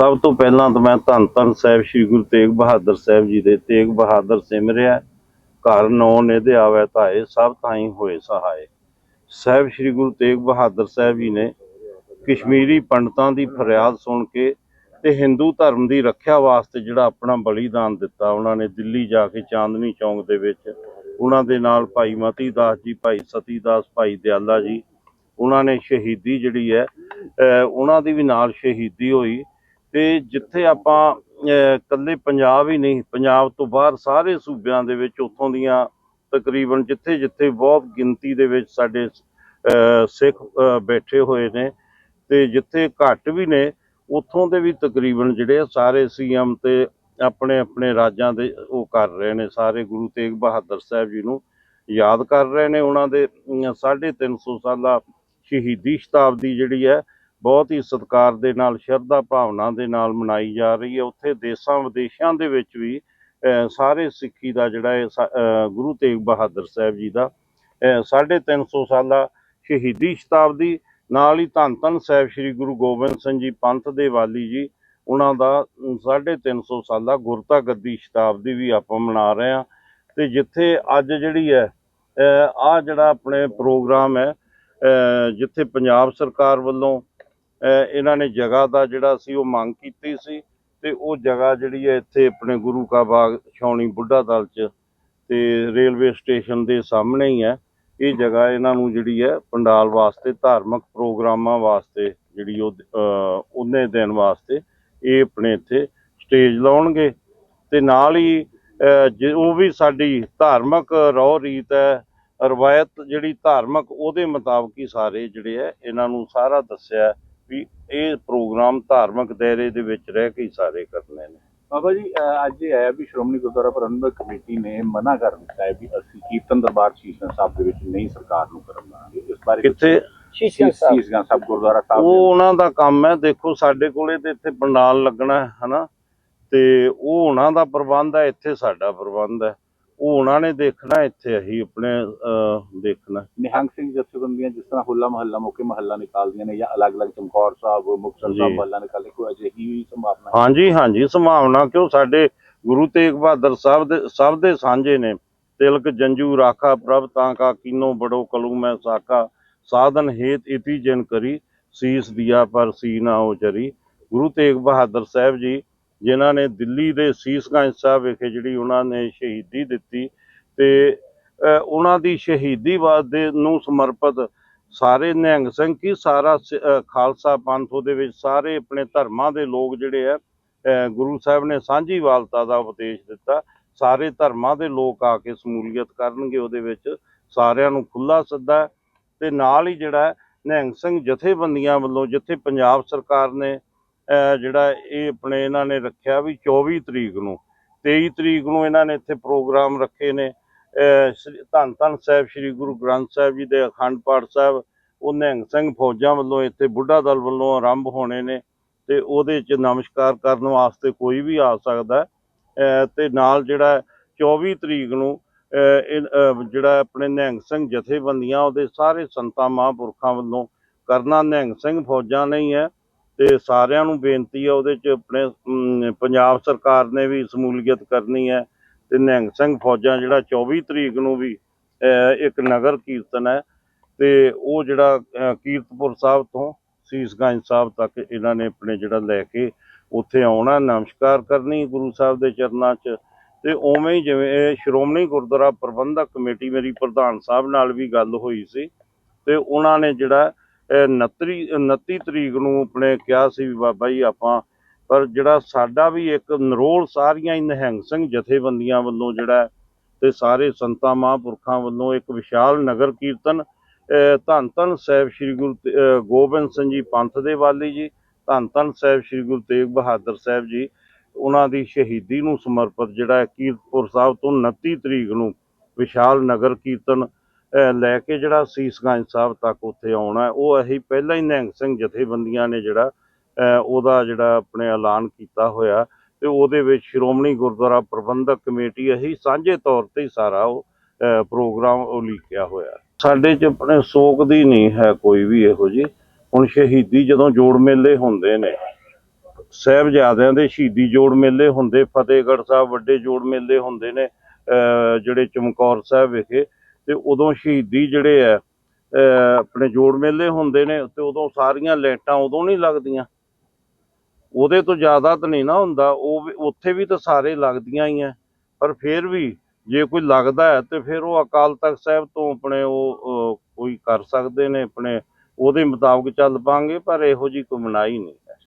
ਸਭ ਤੋਂ ਪਹਿਲਾਂ ਤਾਂ ਮੈਂ ਧੰਨ ਧੰਨ ਸਾਹਿਬ ਸ੍ਰੀ ਗੁਰੂ ਤੇਗ ਬਹਾਦਰ ਸਾਹਿਬ ਜੀ ਦੇ ਤੇਗ ਬਹਾਦਰ ਸਿਮਰਿਆ, ਘਰ ਨੌ ਨਿਧਿ ਆਵੈ ਧਾਏ, ਸਭ ਤਾਈ ਹੋਏ ਸਹਾਏ। ਸਾਹਿਬ ਸ੍ਰੀ ਗੁਰੂ ਤੇਗ ਬਹਾਦਰ ਸਾਹਿਬ ਜੀ ਨੇ ਕਸ਼ਮੀਰੀ ਪੰਡਤਾਂ ਦੀ ਫਰਿਆਦ ਸੁਣ ਕੇ ਤੇ ਹਿੰਦੂ ਧਰਮ ਦੀ ਰੱਖਿਆ ਵਾਸਤੇ ਜਿਹੜਾ ਆਪਣਾ ਬਲੀਦਾਨ ਦਿੱਤਾ, ਉਹਨਾਂ ਨੇ ਦਿੱਲੀ ਜਾ ਕੇ ਚਾਂਦਨੀ ਚੌਂਕ ਦੇ ਵਿੱਚ, ਉਹਨਾਂ ਦੇ ਨਾਲ ਭਾਈ ਮਤੀ ਦਾਸ ਜੀ, ਭਾਈ ਸਤੀ ਦਾਸ, ਭਾਈ ਦਿਆਲਾ ਜੀ, ਉਹਨਾਂ ਨੇ ਸ਼ਹੀਦੀ ਜਿਹੜੀ ਹੈ ਉਹਨਾਂ ਦੀ ਵੀ ਨਾਲ ਸ਼ਹੀਦੀ ਹੋਈ। ਤੇ ਜਿੱਥੇ ਆਪਾਂ ਅਹ ਇਕੱਲੇ ਪੰਜਾਬ ਹੀ ਨਹੀਂ ਪੰਜਾਬ ਤੋਂ ਬਾਹਰ ਸਾਰੇ ਸੂਬਿਆਂ ਦੇ ਵਿੱਚ ਉੱਥੋਂ ਦੀਆਂ ਤਕਰੀਬਨ ਜਿੱਥੇ ਜਿੱਥੇ ਬਹੁਤ ਗਿਣਤੀ ਦੇ ਵਿੱਚ ਸਾਡੇ ਸਿੱਖ ਬੈਠੇ ਹੋਏ ਨੇ ਤੇ ਜਿੱਥੇ ਘੱਟ ਵੀ ਨੇ ਉੱਥੋਂ ਦੇ ਵੀ ਤਕਰੀਬਨ ਜਿਹੜੇ ਆ ਸਾਰੇ ਸੀਐਮ ਤੇ ਆਪਣੇ ਆਪਣੇ ਰਾਜਾਂ ਦੇ ਉਹ ਕਰ ਰਹੇ ਨੇ ਸਾਰੇ ਗੁਰੂ ਤੇਗ ਬਹਾਦਰ ਸਾਹਿਬ ਜੀ ਨੂੰ ਯਾਦ ਕਰ ਰਹੇ ਨੇ ਉਹਨਾਂ ਦੇ ਅਮ, ਸਾਢੇ ਤਿੰਨ ਸੌ ਸਾਲਾ ਸ਼ਹੀਦੀ ਸ਼ਤਾਬਦੀ ਜਿਹੜੀ ਹੈ ਬਹੁਤ ਹੀ ਸਤਿਕਾਰ ਦੇ ਨਾਲ ਸ਼ਰਧਾ ਭਾਵਨਾ ਦੇ ਨਾਲ ਮਨਾਈ ਜਾ ਰਹੀ ਹੈ। ਉੱਥੇ ਦੇਸ਼ਾਂ ਵਿਦੇਸ਼ਾਂ ਦੇ ਵਿੱਚ ਵੀ ਸਾਰੇ ਸਿੱਖੀ ਦਾ ਜਿਹੜਾ ਹੈ ਸਾ- ਗੁਰੂ ਤੇਗ ਬਹਾਦਰ ਸਾਹਿਬ ਜੀ ਦਾ ਅਹ, ਸਾਢੇ ਤਿੰਨ ਸੌ ਸਾਲਾ ਸ਼ਹੀਦੀ ਸ਼ਤਾਬਦੀ ਨਾਲ ਹੀ ਧੰਨ ਧੰਨ ਸਾਹਿਬ ਸ੍ਰੀ ਗੁਰੂ ਗੋਬਿੰਦ ਸਿੰਘ ਜੀ ਪੰਥ ਦੇ ਵਾਲੀ ਜੀ ਉਹਨਾਂ ਦਾ ਅਮ, ਸਾਢੇ ਤਿੰਨ ਸੌ ਸਾਲਾ ਗੁਰਤਾ ਗੱਦੀ ਸ਼ਤਾਬਦੀ ਵੀ ਆਪਾਂ ਮਨਾ ਰਹੇ ਹਾਂ। ਤੇ ਜਿੱਥੇ ਅੱਜ ਜਿਹੜੀ ਹੈ ਆ ਜਿਹੜਾ ਆਪਣੇ ਪ੍ਰੋਗਰਾਮ ਹੈ ਜਿੱਥੇ ਪੰਜਾਬ ਸਰਕਾਰ ਵੱਲੋਂ ਇਹਨਾਂ ਨੇ ਜਗ੍ਹਾ ਦਾ ਜਿਹੜਾ ਸੀ ਉਹ ਮੰਗ ਕੀਤੀ ਸੀ ਤੇ ਉਹ ਜਗ੍ਹਾ ਜਿਹੜੀ ਹੈ ਇੱਥੇ ਆਪਣੇ ਗੁਰੂ ਕਾ ਬਾਗ ਛਾਉਣੀ ਬੁੱਢਾ ਦਲ ਚ ਤੇ ਰੇਲਵੇ ਸਟੇਸ਼ਨ ਦੇ ਸਾਹਮਣੇ ਹੀ ਹੈ। ਇਹ ਜਗ੍ਹਾ ਇਹਨਾਂ ਨੂੰ ਜਿਹੜੀ ਹੈ ਪੰਡਾਲ ਵਾਸਤੇ ਧਾਰਮਿਕ ਪ੍ਰੋਗਰਾਮਾਂ ਵਾਸਤੇ ਜਿਹੜੀ ਉਹ ਅਹ, ਉਹਨੇ ਦਿਨ ਵਾਸਤੇ ਇਹ ਆਪਣੇ ਇੱਥੇ ਸਟੇਜ ਲਾਉਣਗੇ ਤੇ ਨਾਲ ਹੀ ਅਹ, ਉਹ ਵੀ ਸਾਡੀ ਧਾਰਮਿਕ ਰੋਹ ਰੀਤ ਹੈ ਰਵਾਇਤ ਜਿਹੜੀ ਧਾਰਮਿਕ ਉਹਦੇ ਮੁਤਾਬਕ ਹੀ ਸਾਰੇ ਜਿਹੜੇ ਹੈ ਇਹਨਾਂ ਨੂੰ ਸਾਰਾ ਦੱਸਿਆ ਵੀ ਇਹ ਪ੍ਰੋਗਰਾਮ ਧਾਰਮਿਕ ਦਾਇਰੇ ਦੇ ਵਿੱਚ ਰਹਿ ਕੇ ਹੀ ਸਾਰੇ ਕਰਨੇ ਨੇ। ਬਾਬਾ ਜੀ ਅੱਜ ਇਹ ਹੈ ਵੀ ਸ਼੍ਰੋਮਣੀ ਗੁਰਦੁਆਰਾ ਪ੍ਰਬੰਧਕ ਕਮੇਟੀ ਨੇ ਮਨਾ ਕਰ ਦਿੱਤਾ ਹੈ ਵੀ ਅਸੀਂ ਕੀਰਤਨ ਦਰਬਾਰ ਸ਼ੀਸ਼ਗੰਜ ਸਾਹਿਬ ਦੇ ਵਿੱਚ ਨਹੀਂ ਸਰਕਾਰ ਨੂੰ ਕਰਨ ਦਾਂਗੇ ਇਸ ਬਾਰੇ ਕਿੱਥੇ? ਸ਼ੀਸ਼ਗੰਜ ਸਾਹਿਬ। ਗੁਰਦੁਆਰਾ ਸਾਹਿਬ ਉਹ ਦੇ ਉਹਨਾਂ ਦਾ ਕੰਮ ਹੈ। ਦੇਖੋ ਸਾਡੇ ਕੋਲੇ ਤੇ ਇੱਥੇ ਪੰਡਾਲ ਲੱਗਣਾ ਹੈ ਹਨਾ? ਤੇ ਉਹ ਉਹਨਾਂ ਦਾ ਪ੍ਰਬੰਧ ਹੈ ਇੱਥੇ ਸਾਡਾ ਪ੍ਰਬੰਧ ਹੈ। ਉਹ ਉਹਨਾਂ ਨੇ ਦੇਖਣਾ ਇੱਥੇ ਅਸੀਂ ਆਪਣੇ ਅਹ, ਦੇਖਣਾ। ਨਿਹੰਗ ਸਿੰਘ ਜਥੇਬੰਦੀਆਂ ਜਿਸ ਤਰ੍ਹਾਂ ਹੁੱਲਾ ਮਹੱਲਾ ਮੌਕੇ ਮਹੱਲਾ ਨਿਕਾਲਦੀਆਂ ਨੇ ਜਾਂ ਅਲੱਗ-ਅਲੱਗ ਚਮਕੌਰ ਸਾਹਿਬ ਮੁਕਤਸਰ ਸਾਹਿਬ ਜੀ। ਮਹੱਲਾ ਨਿਕਾਲੇ ਕੋਈ ਅਜਿਹੀ ਸੰਭਾਵਨਾ? ਹੈ? ਹਾਂਜੀ ਹਾਂਜੀ ਸੰਭਾਵਨਾ ਕਿਉਂ? ਸਾਡੇ ਗੁਰੂ ਤੇਗ ਬਹਾਦਰ ਸਾਹਿਬ ਦੇ ਸਭ ਦੇ ਸਾਂਝੇ ਨੇ। ਤਿਲਕ ਜੰਜੂ ਰਾਖਾ ਪ੍ਰਭ ਤਾਂ ਕਾ ਕੀਨੋ ਬੜੋ ਕਲੂ ਮੈਂ ਸਾਕਾ। ਸਾਧਨ ਹੇਤ ਇਤੀ ਜਨ ਕਰੀ ਸੀਸ ਦਿਆ ਪਰ ਸੀਨਾ ਉਚਰੀ ਗੁਰੂ ਤੇਗ ਬਹਾਦਰ ਸਾਹਿਬ ਜੀ ਜਿਨ੍ਹਾਂ ਨੇ ਦਿੱਲੀ ਦੇ ਸੀਸਗੰਜ ਸਾਹਿਬ ਵਿਖੇ ਜਿਹੜੀ ਉਹਨਾਂ ਨੇ ਸ਼ਹੀਦੀ ਦਿੱਤੀ ਤੇ ਉਹਨਾਂ ਦੀ ਸ਼ਹੀਦੀ ਵਾਸਤੇ ਨੂੰ ਸਮਰਪਿਤ ਸਾਰੇ ਨਿਹੰਗ ਸਿੰਘ ਕੀ ਸਾਰਾ ਸ- ਖਾਲਸਾ ਪੰਥ ਉਹਦੇ ਵਿੱਚ ਸਾਰੇ ਆਪਣੇ ਧਰਮਾਂ ਦੇ ਲੋਕ ਜਿਹੜੇ ਆ ਗੁਰੂ ਸਾਹਿਬ ਨੇ ਸਾਂਝੀ ਵਾਲਤਾ ਦਾ ਉਪਦੇਸ਼ ਦਿੱਤਾ। ਸਾਰੇ ਧਰਮਾਂ ਦੇ ਲੋਕ ਆ ਕੇ ਸਮੂਲੀਅਤ ਕਰਨਗੇ ਉਹਦੇ ਵਿੱਚ। ਸਾਰਿਆਂ ਨੂੰ ਖੁੱਲਾ ਸੱਦਾ ਹੈ ਤੇ ਨਾਲ ਹੀ ਜਿਹੜਾ ਨਿਹੰਗ ਸਿੰਘ ਜਥੇਬੰਦੀਆਂ ਵੱਲੋਂ ਜਿੱਥੇ ਪੰਜਾਬ ਸਰਕਾਰ ਨੇ ਜਿਹੜਾ ਇਹ ਆਪਣੇ ਇਹਨਾਂ ਨੇ ਰੱਖਿਆ ਵੀ 24 ਤਰੀਕ ਨੂੰ 23 ਤਰੀਕ ਨੂੰ ਇਹਨਾਂ ਨੇ ਇੱਥੇ ਪ੍ਰੋਗਰਾਮ ਰੱਖੇ ਨੇ ਸ੍ਰੀ- ਧੰਨ ਧੰਨ ਸਾਹਿਬ ਸ੍ਰੀ ਗੁਰੂ ਗ੍ਰੰਥ ਸਾਹਿਬ ਜੀ ਦੇ ਅਖੰਡ ਪਾਠ ਸਾਹਿਬ ਉਹ ਨਿਹੰਗ ਸਿੰਘ ਫੌਜਾਂ ਵੱਲੋਂ ਇੱਥੇ ਬੁੱਢਾ ਦਲ ਵੱਲੋਂ ਆਰੰਭ ਹੋਣੇ ਨੇ ਤੇ ਉਹਦੇ 'ਚ ਨਮਸਕਾਰ ਕਰਨ ਵਾਸਤੇ ਕੋਈ ਵੀ ਆ ਸਕਦਾ ਹੈ। ਤੇ ਨਾਲ ਜਿਹੜਾ ਹੈ 24 ਤਰੀਕ ਨੂੰ ਇਹ, ਜਿਹੜਾ ਆਪਣੇ ਨਿਹੰਗ ਸਿੰਘ ਜਥੇਬੰਦੀਆਂ ਉਹਦੇ ਸਾਰੇ ਸੰਤਾਂ ਮਹਾਂਪੁਰਖਾਂ ਵੱਲੋਂ ਕਰਨਾ ਨਿਹੰਗ ਸਿੰਘ ਫੌਜਾਂ ਨਹੀਂ ਹੈ ਤੇ ਸਾਰਿਆਂ ਨੂੰ ਬੇਨਤੀ ਆ ਉਹਦੇ 'ਚ ਆਪਣੇ ਪੰਜਾਬ ਸਰਕਾਰ ਨੇ ਵੀ ਸਮੂਲੀਅਤ ਕਰਨੀ ਹੈ ਤੇ ਨਿਹੰਗ ਸਿੰਘ ਫੌਜਾਂ ਜਿਹੜਾ 24 ਤਰੀਕ ਨੂੰ ਵੀ ਇੱਕ ਨਗਰ ਕੀਰਤਨ ਹੈ ਤੇ ਉਹ ਜਿਹੜਾ ਕੀਰਤਪੁਰ ਸਾਹਿਬ ਤੋਂ ਸੀਸਗੰਜ ਸਾਹਿਬ ਤੱਕ ਇਹਨਾਂ ਨੇ ਆਪਣੇ ਜਿਹੜਾ ਲੈ ਕੇ ਉੱਥੇ ਆਉਣਾ, ਨਮਸਕਾਰ ਕਰਨੀ ਗੁਰੂ ਸਾਹਿਬ ਦੇ ਚਰਨਾਂ 'ਚ ਤੇ ਉਵੇਂ ਹੀ ਜਿਵੇਂ ਸ਼੍ਰੋਮਣੀ ਗੁਰਦੁਆਰਾ ਪ੍ਰਬੰਧਕ ਕਮੇਟੀ ਮੇਰੀ ਪ੍ਰਧਾਨ ਸਾਹਿਬ ਨਾਲ ਵੀ ਗੱਲ ਹੋਈ ਸੀ ਤੇ ਉਹਨਾਂ ਨੇ ਜਿਹੜਾ 29 29 ਤਰੀਕ ਨੂੰ ਆਪਣੇ ਕਿਹਾ ਸੀ ਵੀ ਬਾਬਾ ਜੀ ਆਪਾਂ, ਪਰ ਜਿਹੜਾ ਸਾਡਾ ਵੀ ਇੱਕ ਨਰੋਲ ਸਾਰੀਆਂ ਹੀ ਨਿਹੰਗ ਸਿੰਘ ਜਥੇਬੰਦੀਆਂ ਵੱਲੋਂ ਜਿਹੜਾ ਹੈ ਤੇ ਸਾਰੇ ਸੰਤਾਂ ਮਹਾਂਪੁਰਖਾਂ ਵੱਲੋਂ ਇੱਕ ਵਿਸ਼ਾਲ ਨਗਰ ਕੀਰਤਨ ਧੰਨ ਧੰਨ ਸਾਹਿਬ ਸ੍ਰੀ ਗੁਰੂ ਤੇ- ਗੋਬਿੰਦ ਸਿੰਘ ਜੀ ਪੰਥ ਦੇ ਵਾਲੀ ਜੀ, ਧੰਨ ਧੰਨ ਸਾਹਿਬ ਸ੍ਰੀ ਗੁਰੂ ਤੇਗ ਬਹਾਦਰ ਸਾਹਿਬ ਜੀ, ਉਹਨਾਂ ਦੀ ਸ਼ਹੀਦੀ ਨੂੰ ਸਮਰਪਿਤ ਜਿਹੜਾ ਹੈ ਕੀਰਤਪੁਰ ਸਾਹਿਬ ਤੋਂ 29 ਤਰੀਕ ਨੂੰ ਵਿਸ਼ਾਲ ਨਗਰ ਕੀਰਤਨ ਲੈ ਕੇ ਜਿਹੜਾ ਸੀਸਗੰਜ ਸਾਹਿਬ ਤੱਕ ਉੱਥੇ ਆਉਣਾ ਉਹ ਅਸੀਂ ਪਹਿਲਾਂ ਹੀ ਨਿਹੰਗ ਸਿੰਘ ਜਥੇਬੰਦੀਆਂ ਨੇ ਜਿਹੜਾ, ਅਹ ਉਹਦਾ ਜਿਹੜਾ ਆਪਣੇ ਐਲਾਨ ਕੀਤਾ ਹੋਇਆ ਤੇ ਉਹਦੇ ਵਿੱਚ ਸ਼੍ਰੋਮਣੀ ਗੁਰਦੁਆਰਾ ਪ੍ਰਬੰਧਕ ਕਮੇਟੀ ਅਸੀਂ ਸਾਂਝੇ ਤੌਰ ਤੇ ਸਾਰਾ ਉਹ ਪ੍ਰੋਗਰਾਮ ਉਲੀਕਿਆ ਹੋਇਆ। ਸਾਡੇ ਚ ਆਪਣੇ ਸੋਗ ਦੀ ਨਹੀਂ ਹੈ ਕੋਈ ਵੀ ਇਹੋ ਜੀ ਹੁਣ ਸ਼ਹੀਦੀ ਜਦੋਂ ਜੋੜ ਮੇਲੇ ਹੁੰਦੇ ਨੇ, ਸਾਹਿਬਜ਼ਾਦਿਆਂ ਦੇ ਸ਼ਹੀਦੀ ਜੋੜ ਮੇਲੇ ਹੁੰਦੇ, ਫਤਿਹਗੜ੍ਹ ਸਾਹਿਬ ਵੱਡੇ ਜੋੜ ਮੇਲੇ ਹੁੰਦੇ ਨੇ, ਅਹ ਜਿਹੜੇ ਚਮਕੌਰ ਸਾਹਿਬ ਵਿਖੇ ਤੇ ਉਦੋਂ ਸ਼ਹੀਦੀ ਜਿਹੜੇ ਆ, ਅਹ ਆਪਣੇ ਜੋੜ ਮੇਲੇ ਹੁੰਦੇ ਨੇ ਤੇ ਉਦੋਂ ਸਾਰੀਆਂ ਲਾਈਟਾਂ ਉਦੋਂ ਨਹੀਂ ਲੱਗਦੀਆਂ। ਉਹਦੇ ਤੋਂ ਜ਼ਿਆਦਾ ਤਾਂ ਨਹੀਂ ਨਾ ਹੁੰਦਾ, ਉਹ ਵੀ- ਉੱਥੇ ਵੀ ਤਾਂ ਸਾਰੇ ਲੱਗਦੀਆਂ ਹੀ ਆ। ਪਰ ਫਿਰ ਵੀ ਜੇ ਕੋਈ ਲੱਗਦਾ ਹੈ ਤੇ ਫਿਰ ਉਹ ਅਕਾਲ ਤਖਤ ਸਾਹਿਬ ਤੋਂ ਆਪਣੇ ਉਹ ਕੋਈ ਕਰ ਸਕਦੇ ਨੇ, ਆਪਣੇ ਉਹਦੇ ਮੁਤਾਬਕ ਚੱਲ ਪਾਂਗੇ, ਪਰ ਇਹੋ ਜੀ ਕੋਈ ਮਨਾਹੀ ਨਹੀਂ।